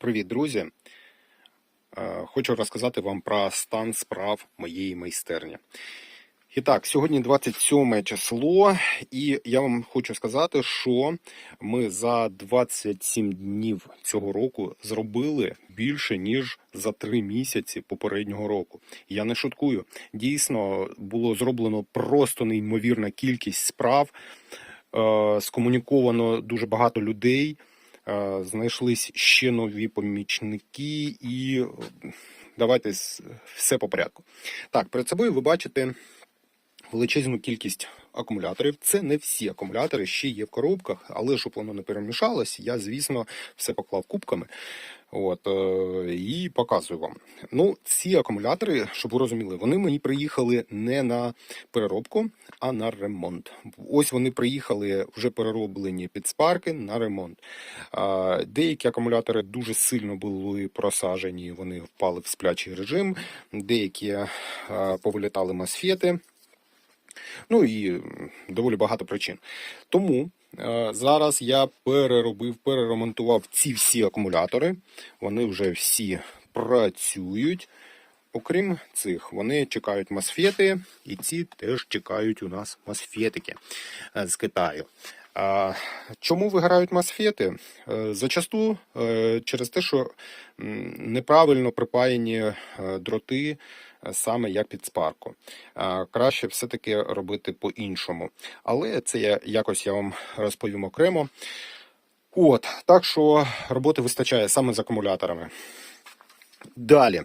Привіт, друзі! Е, Хочу розказати вам про стан справ моєї майстерні. І так, сьогодні 27 число, і я вам хочу сказати, що ми за 27 днів цього року зробили більше, ніж за 3 місяці попереднього року. Я не шуткую. Дійсно, було зроблено просто неймовірна кількість справ, е, скомуніковано дуже багато людей. Е, Знайшлись ще нові помічники, і е, давайте все по порядку. Так, перед собою ви бачите величезну кількість акумуляторів. Це не всі акумулятори, ще є в коробках, але щоб воно не перемішалось, я, звісно, все поклав кубками. От, е, і показую вам. Ну, ці акумулятори, щоб ви розуміли, вони мені приїхали не на переробку, а на ремонт. Ось вони приїхали вже перероблені під спарки на ремонт. Деякі акумулятори дуже сильно були просажені, вони впали в сплячий режим, деякі а, повилітали мосфети. Ну і доволі багато причин. Тому е, зараз я переробив, переремонтував ці всі акумулятори. Вони вже всі працюють. Окрім цих, вони чекають мосфети, і ці теж чекають у нас мосфетики е, з Китаю. Чому виграють мосфети? Е, Зачасту е, через те, що неправильно припаяні дроти саме як під спарку. Краще все-таки робити по-іншому. Але це я якось я вам розповім окремо. От, так що роботи вистачає саме з акумуляторами. Далі.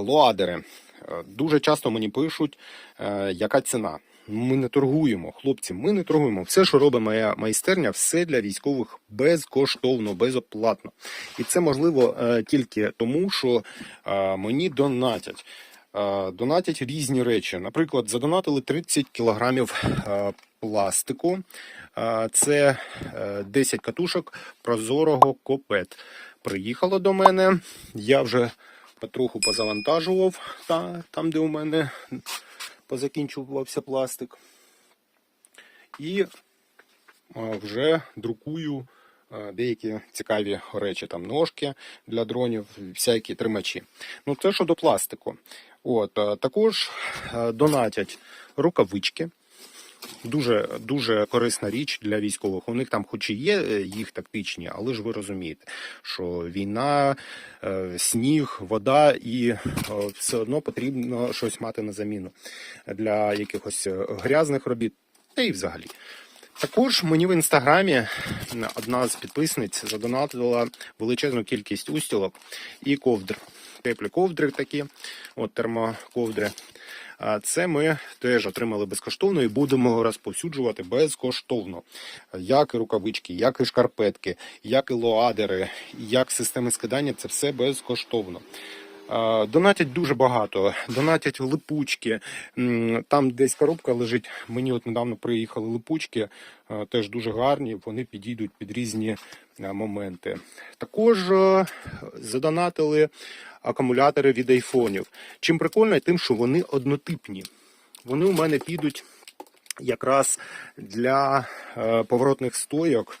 Лоадери. Е, Дуже часто мені пишуть, е, яка ціна. Ми не торгуємо, хлопці, ми не торгуємо. Все, що робить моя майстерня, все для військових безкоштовно, безоплатно. І це можливо е, тільки тому, що е, мені донатять. Е, Донатять різні речі. Наприклад, задонатили 30 кілограмів пластику. Це е, 10 катушок прозорого копет. Приїхало до мене. Я вже потроху позавантажував та, там, де у мене позакінчувався пластик. І вже друкую деякі цікаві речі, там ножки для дронів, всякі тримачі. Ну, це щодо пластику. От, також донатять рукавички. Дуже дуже корисна річ для військових. У них там, хоч і є е, їх тактичні, але ж ви розумієте, що війна, е, сніг, вода, і е, все одно потрібно щось мати на заміну для якихось грязних робіт, та й взагалі. Також мені в інстаграмі одна з підписниць задонатила величезну кількість устілок і ковдр. Теплі ковдри такі, от термоковдри. Це ми теж отримали безкоштовно і будемо розповсюджувати безкоштовно. Як і рукавички, як і шкарпетки, як і лоадери, як системи скидання це все безкоштовно. Донатять дуже багато, донатять липучки. Там десь коробка лежить. Мені от недавно приїхали липучки, теж дуже гарні. Вони підійдуть під різні моменти. Також задонатили акумулятори від айфонів. Чим прикольно, тим, що вони однотипні. Вони у мене підуть якраз для е, поворотних стойок.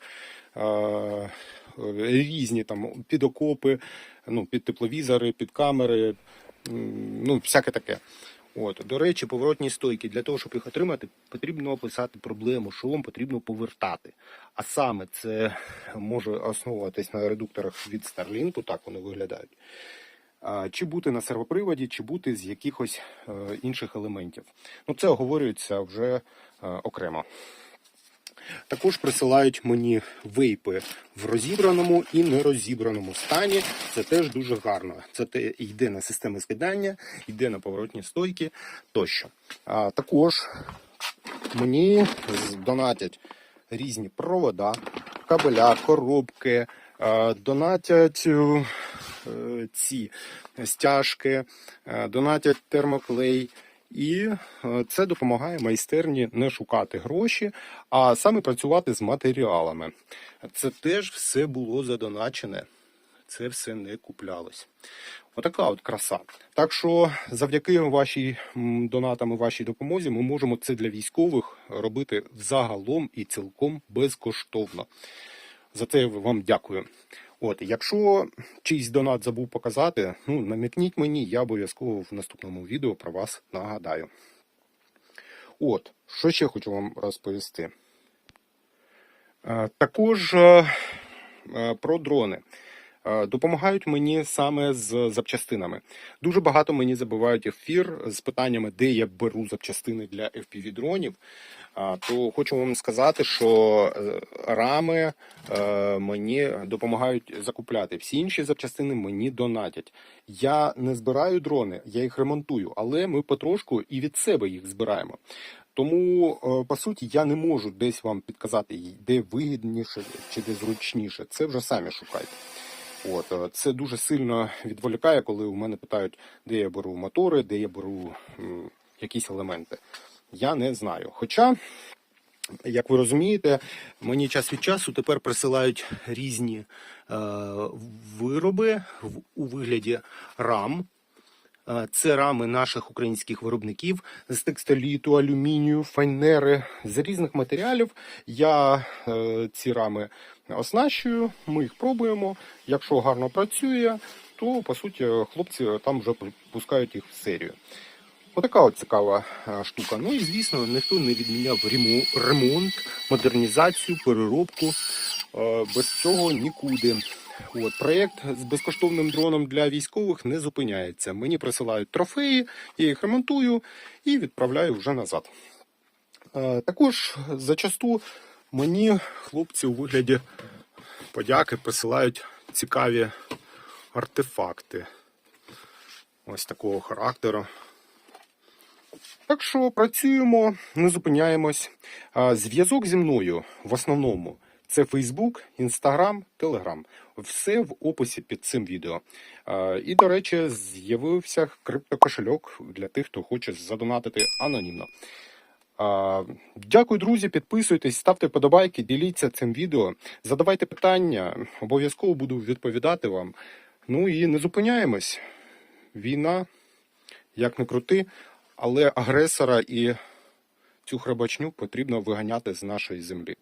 Різні там під окопи, ну, під тепловізори, під камери, ну, всяке таке. От, до речі, поворотні стойки. Для того, щоб їх отримати, потрібно описати проблему, що вам потрібно повертати. А саме це може основуватись на редукторах від Starlink, так вони виглядають. Чи бути на сервоприводі, чи бути з якихось е, інших елементів. Ну, це оговорюється вже е, окремо. Також присилають мені вейпи в розібраному і нерозібраному стані. Це теж дуже гарно. Це те йде на системи скидання, йде на поворотні стойки тощо. А також мені донатять різні провода, кабеля, коробки, е, донатять е, ці стяжки, е, донатять термоклей. І е, це допомагає майстерні не шукати гроші, а саме працювати з матеріалами. Це теж все було задоначене. Це все не куплялось. Отака от краса. Так що завдяки вашій донатам і вашій допомозі ми можемо це для військових робити взагалом і цілком безкоштовно. За це я вам дякую. От, якщо чийсь донат забув показати, ну намікніть мені, я обов'язково в наступному відео про вас нагадаю. От, що ще хочу вам розповісти. Е, Також е, е, про дрони. Е, Допомагають мені саме з запчастинами. Дуже багато мені забивають ефір з питаннями, де я беру запчастини для fpv дронів. А, То хочу вам сказати, що е, рами е, мені допомагають закупляти. Всі інші запчастини мені донатять. Я не збираю дрони, я їх ремонтую, але ми потрошку і від себе їх збираємо. Тому, е, по суті, я не можу десь вам підказати, де вигідніше чи де зручніше. Це вже самі шукайте. От е, це дуже сильно відволікає, коли у мене питають, де я беру мотори, де я беру м, якісь елементи. Я не знаю. Хоча, як ви розумієте, мені час від часу тепер присилають різні е, вироби в, у вигляді рам. Е, Це рами наших українських виробників з текстоліту, алюмінію, фанери з різних матеріалів. Я е, ці рами оснащую, ми їх пробуємо. Якщо гарно працює, то по суті хлопці там вже пускають їх в серію. Отака от цікава е, штука. Ну і звісно, ніхто не відміняв ремонт, модернізацію, переробку. Без цього нікуди. От проєкт з безкоштовним дроном для військових не зупиняється. Мені присилають трофеї, я їх ремонтую і відправляю вже назад. Е, Також зачасту мені хлопці у вигляді подяки присилають цікаві артефакти. Ось такого характеру. Так що працюємо, не зупиняємось. Зв'язок зі мною в основному це Facebook, Instagram, Telegram. Все в описі під цим відео. І, до речі, з'явився криптокошельок для тих, хто хоче задонатити анонімно. Дякую, друзі. Підписуйтесь, ставте подобайки, діліться цим відео, задавайте питання, обов'язково буду відповідати вам. Ну і не зупиняємось. Війна, як не крути, але агресора і цю храбачню потрібно виганяти з нашої землі.